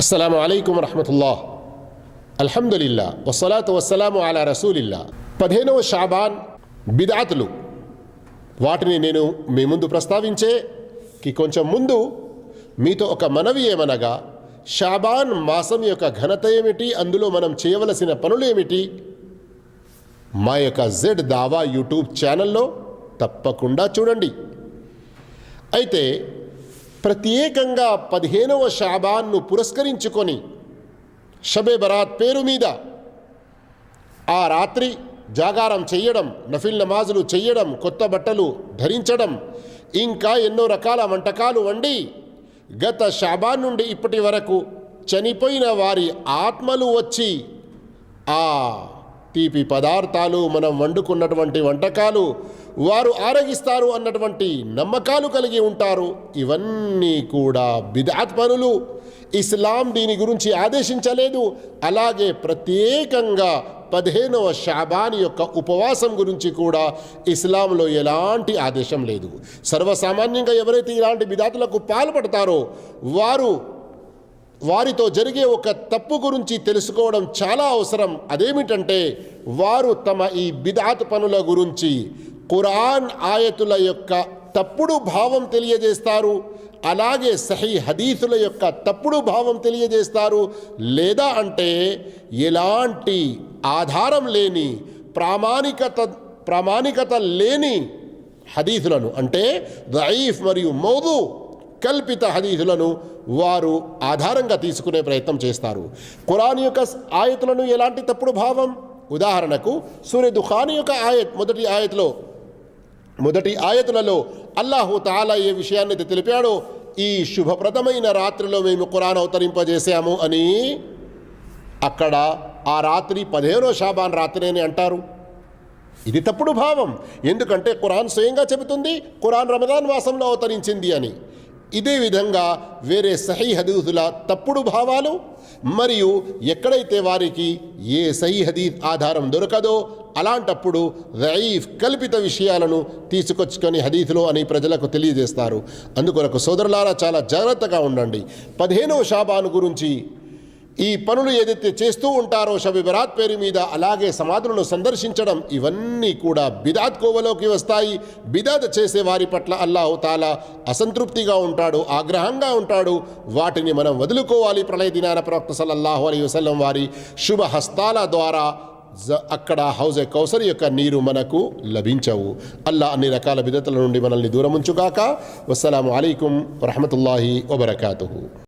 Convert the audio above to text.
అస్సలం అయికం వరహమతుల్లా అల్హమ్దులిల్లా వసలాతు వసలాము అలా రసూలిల్లా పదిహేనవ షాబాన్ బిదాతులు. వాటిని నేను మీ ముందు ప్రస్తావించేకి కొంచెం ముందు మీతో ఒక మనవి ఏమనగా షాబాన్ మాసం యొక్క ఘనత ఏమిటి? అందులో మనం చేయవలసిన పనులు ఏమిటి? మా యొక్క జెడ్ దావా యూట్యూబ్ ఛానల్లో తప్పకుండా చూడండి. అయితే ప్రత్యేకంగా పదిహేనవ షాబాన్ను పురస్కరించుకొని షబే బరాత్ పేరు మీద ఆ రాత్రి జాగారం చెయ్యడం నఫిల్ నమాజులు చెయ్యడం కొత్త బట్టలు ధరించడం ఇంకా ఎన్నో రకాల వంటకాలు వండి గత షాబాన్ నుండి ఇప్పటి వరకు చనిపోయిన వారి ఆత్మలు వచ్చి ఆ తీపి పదార్థాలు మనం వండుకున్నటువంటి వంటకాలు వారు ఆరగిస్తారు అన్నటువంటి నమ్మకాలు కలిగి ఉంటారు. ఇవన్నీ కూడా బిదాత్ పనులు. ఇస్లాం దీని గురించి ఆదేశించలేదు. అలాగే ప్రత్యేకంగా పదిహేనవ షాబాన్ యొక్క ఉపవాసం గురించి కూడా ఇస్లాంలో ఎలాంటి ఆదేశం లేదు. సర్వసామాన్యంగా ఎవరైతే ఇలాంటి బిదాతులకు పాల్పడతారో వారు వారితో జరిగే ఒక తప్పు గురించి తెలుసుకోవడం చాలా అవసరం. అదేమిటంటే వారు తమ ఈ బిదాత్ పనుల గురించి ఖురాన్ ఆయతుల యొక్క తప్పుడు భావం తెలియజేస్తారు అలాగే సహీ హదీసుల యొక్క తప్పుడు భావం తెలియజేస్తారు. లేదా అంటే ఎలాంటి ఆధారం లేని ప్రామాణికత ప్రామాణికత లేని హదీసులను అంటే దయీఫ్ మరియు మౌదు కల్పిత హదీసులను వారు ఆధారంగా తీసుకునే ప్రయత్నం చేస్తారు. ఖురాన్ యొక్క ఆయతులను ఎలాంటి తప్పుడు భావం? ఉదాహరణకు సూర్య దుఖాన్ యొక్క ఆయత్ మొదటి ఆయత్లో మొదటి ఆయతులలో అల్లాహు తాలా ఏ విషయాన్ని అయితే తెలిపాడో ఈ శుభప్రదమైన రాత్రిలో మేము ఖురాన్ అవతరింపజేశాము అని అక్కడ ఆ రాత్రి పదిహేనో షాబాన్ రాత్రి అని అంటారు. ఇది తప్పుడు భావం. ఎందుకంటే ఖురాన్ స్వయంగా చెబుతుంది ఖురాన్ రమదాన్ మాసంలో అవతరించింది అని. ఇదే విధంగా వేరే సహీ హదీసుల తప్పుడు భావాలు మరియు ఎక్కడైతే వారికి ఏ సహీ హదీద్ ఆధారం దొరకదో అలాంటప్పుడు రయీఫ్ కల్పిత విషయాలను తీసుకొచ్చుకొని హదీసులో అని ప్రజలకు తెలియజేస్తారు. అందుకొరకు సోదరులారా చాలా జాగ్రత్తగా ఉండండి. పదిహేనవ షాబాను గురించి ఈ పనులు ఏదైతే చేస్తూ ఉంటారో షబి బరాత్ పేరు మీద అలాగే సమాధులను సందర్శించడం ఇవన్నీ కూడా బిదాత్ కోవలోకి వస్తాయి. బిదాత్ చేసే వారి పట్ల అల్లాహు తాలా అసంతృప్తిగా ఉంటాడు ఆగ్రహంగా ఉంటాడు. వాటిని మనం వదులుకోవాలి. ప్రళయ దినాన ప్రవక్త సల్లల్లాహు అలీ వసలం వారి శుభ హస్తాల ద్వారా అక్కడ హౌజే కౌసర్ యొక్క నీరు మనకు లభించవు. అల్లా అన్ని రకాల బిదతల నుండి మనల్ని దూరం ఉంచుగాక వస్సలాము అలైకుం వరహమతుల్లాహి వబర్కాతు